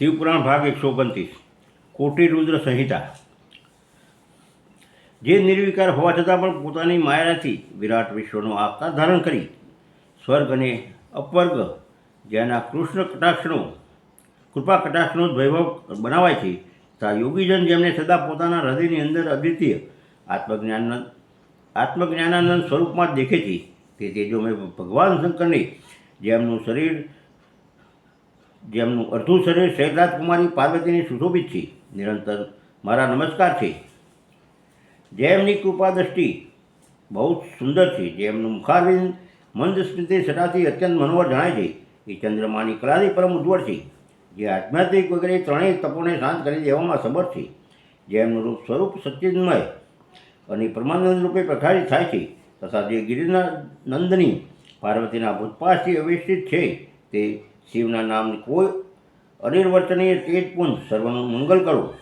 શિવપુરાણ ભાગ એકસો ઓગણત્રીસ. કોટી રુદ્ર સંહિતા. જે નિર્વિકાર હોવા છતાં પણ પોતાની માયાથી વિરાટ વિશ્વનો આકાર ધારણ કરી. સ્વર્ગ અને અપવર્ગ, જેના કૃષ્ણ કટાક્ષનો, કૃપા કટાક્ષનો જ વૈભવ બનાવાય છે તથા યોગીજન જેમને સદા પોતાના હૃદયની અંદર અદ્વિતીય આત્મજ્ઞાન આત્મજ્ઞાનાનંદ સ્વરૂપમાં જ દેખે છે. તે તેજોમય ભગવાન શંકરને, જેમનું શરીર જેમનું અડધું શરીર શૈલરાજ કુમારી પાર્વતીની સુશોભિત છે. નિરંતર મારા નમસ્કાર છે. જેમની કૃપા દ્રષ્ટિ બહુ જ સુંદર છે. જેમનું મુખારવિંદ મંદ સ્મૃતિ સટાથી અત્યંત મનોહર જણાય છે. એ ચંદ્રમાની કલાથી પરમ ઉજ્જવળ છે. જે આધ્યાત્મિક વગેરે ત્રણેય તપોને શાંત કરી દેવામાં સમર્થ છે. જેમનું રૂપ સ્વરૂપ સચ્ચિન્મય અને પરમાનંદ રૂપે પ્રકાશિત થાય છે તથા જે ગિરિના નંદની પાર્વતીના ભૂતપાસથી અવિષ્ઠિત છે તે શિવના નામની કોઈ અનિર્વર્તનીય તેજપુંજ સર્વનું મંગલ કરો.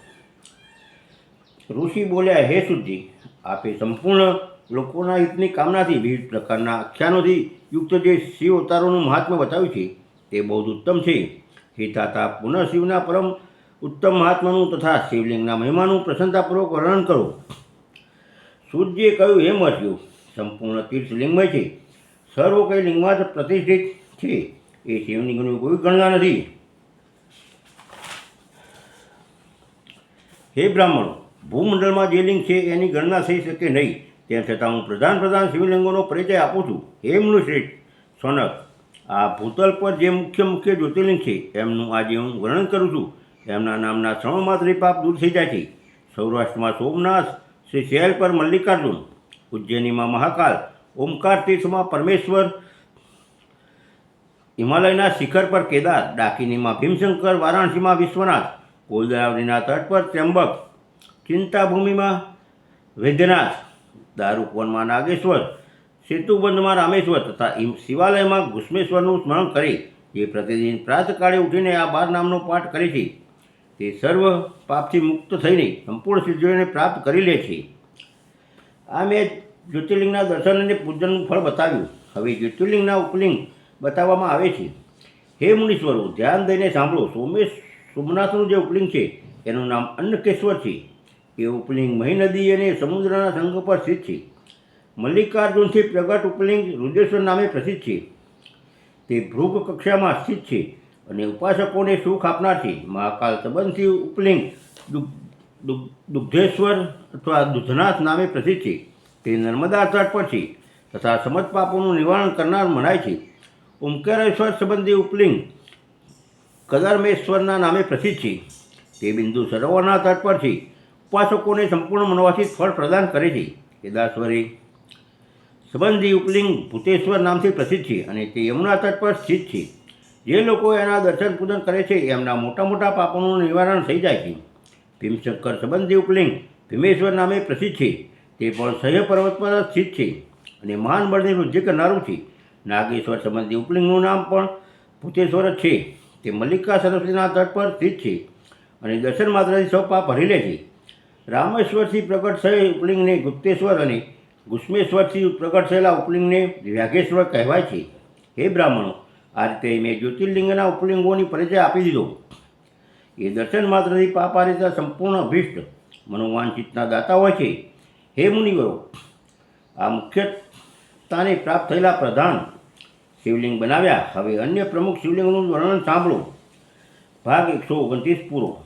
ઋષિ બોલ્યા, હે શુદ્ધિ, આપે સંપૂર્ણ લોકોના હિતની કામનાથી વિવિધ પ્રકારના આખ્યાનોથી યુક્ત જે શિવ અવતારોનું મહાત્મ્ય બતાવ્યું છે, તે બહુ ઉત્તમ છે. હિતાતા પુનઃ શિવના પરમ ઉત્તમ મહાત્માનું તથા શિવલિંગના મહિમાનું પ્રસન્નતાપૂર્વક વર્ણન કરો. સૂર્યજીએ કહ્યું, હે મહર્ષિઓ, સંપૂર્ણ તીર્થલિંગમય છે. સર્વ કઈ લિંગમાં જ પ્રતિષ્ઠિત છે. એ શિવની શિવલિંગની કોઈ ગણના નથી. હે બ્રાહ્મણો, ભૂમંડળમાં જે લિંગ છે એની ગણના થઈ શકે નહીં. તેમ છતાં હું પ્રધાન પ્રધાન શિવલિંગોનો પરિચય આપું છું. હે મનુશ્રેષ્ઠ, સોનક, આ ભૂતલ પર જે મુખ્ય મુખ્ય જ્યોતિર્લિંગ છે એમનું આજે હું વર્ણન કરું છું. એમના નામના ત્રણ માત્ર પાપ દૂર થઈ જાય છે. સૌરાષ્ટ્રમાં સોમનાથ, શ્રી શૈલ પર મલ્લિકાર્જુન, ઉજ્જૈનીમાં મહાકાલ, ઓમકાર તીર્થમાં પરમેશ્વર હિમાલયના શિખર પર કેદાર ડાકિનીમાં ભીમશંકર, વારાણસીમાં વિશ્વનાથ કોલદાવરીના તટ પર ત્ર્યંબક ચિંતાભૂમિમાં વૈદ્યનાથ દારૂકોનમાં નાગેશ્વર, સેતુબંધમાં રામેશ્વર તથા શિવાલયમાં ઘુષ્મેશ્વરનું સ્મરણ કરી જે પ્રતિદિન પ્રાતકાળે ઉઠીને આ બાર નામનો પાઠ કરે છે. તે સર્વ પાપથી મુક્ત થઈને સંપૂર્ણ સિદ્ધિઓને પ્રાપ્ત કરી લે છે. આ મેં જ્યોતિર્લિંગના દર્શન અને પૂજનનું ફળ બતાવ્યું. હવે જ્યોતિર્લિંગના ઉપલિંગ બતાવવામાં આવે છે. હે મુનીશ્વરો, ધ્યાન દઈને સાંભળો. સોમેશ સોમનાથનું જે ઉપલિંગ છે, એનું નામ અન્નકેશ્વર છે. એ ઉપલિંગ મહી નદી અને સમુદ્રના સંઘ પર સ્થિત છે. મલ્લિકાર્જુનથી પ્રગટ ઉપલિંગ રુદ્રેશ્વર નામે પ્રસિદ્ધ છે. તે ભૃગ કક્ષામાં સ્થિત છે અને ઉપાસકોને સુખ આપનાર છે. મહાકાલ સંબંધથી ઉપલિંગ દુગ- દુગ- દુગ્ધેશ્વર અથવા દુધનાથ નામે પ્રસિદ્ધ છે. તે નર્મદા તટ પર છે તથા સમજ પાપોનું નિવારણ કરનાર મનાય છે. ઓમકારેશ્વર સંબંધી ઉપલિંગ કદર્મેશ્વરના નામે પ્રસિદ્ધ છે. તે બિંદુ સરોવરના તટ પરથી ઉપાસકોને સંપૂર્ણ મનવાથી ફળ પ્રદાન કરે છે. કેદાશ્વરી સંબંધી ઉપલિંગ ભૂતેશ્વર નામથી પ્રસિદ્ધ છે અને તે યમુના તટ પર સ્થિત છે. જે લોકો એના દર્શન પૂજન કરે છે, એમના મોટા મોટા પાપોનું નિવારણ થઈ જાય છે. ભીમશંકર સંબંધી ઉપલિંગ ભીમેશ્વર નામે પ્રસિદ્ધ છે. તે પણ સહ્ય પર્વત પર સ્થિત છે અને મહાન બળની વૃદ્ધિ કરનારું છે. નાગેશ્વર સંબંધી ઉપલિંગનું નામ પણ ભૂતેશ્વર જ છે. તે મલ્લિકા સરસ્વતીના તટ પર સ્થિત છે અને દર્શન માત્રથી સૌ પાપ હરી લે છે. રામેશ્વરથી પ્રગટ થયેલ ઉપલિંગને ગુપ્તેશ્વર અને ગુષ્મેશ્વરથી પ્રગટ થયેલા ઉપલિંગને વ્યાઘેશ્વર કહેવાય છે. હે બ્રાહ્મણો, આ રીતે મેં જ્યોતિર્લિંગના ઉપલિંગોની પરિચય આપી દીધો. એ દર્શન માત્રથી પાપારિતા સંપૂર્ણ અભિષ્ટ મનોવાંચિતના દાતા હોય છે. હે મુનિવરો, આ મુખ્યતાને પ્રાપ્ત થયેલા પ્રધાન શિવલિંગ બનાવ્યા. હવે અન્ય પ્રમુખ શિવલિંગનું વર્ણન સાંભળો. ભાગ એકસો ઓગણત્રીસ પૂરો.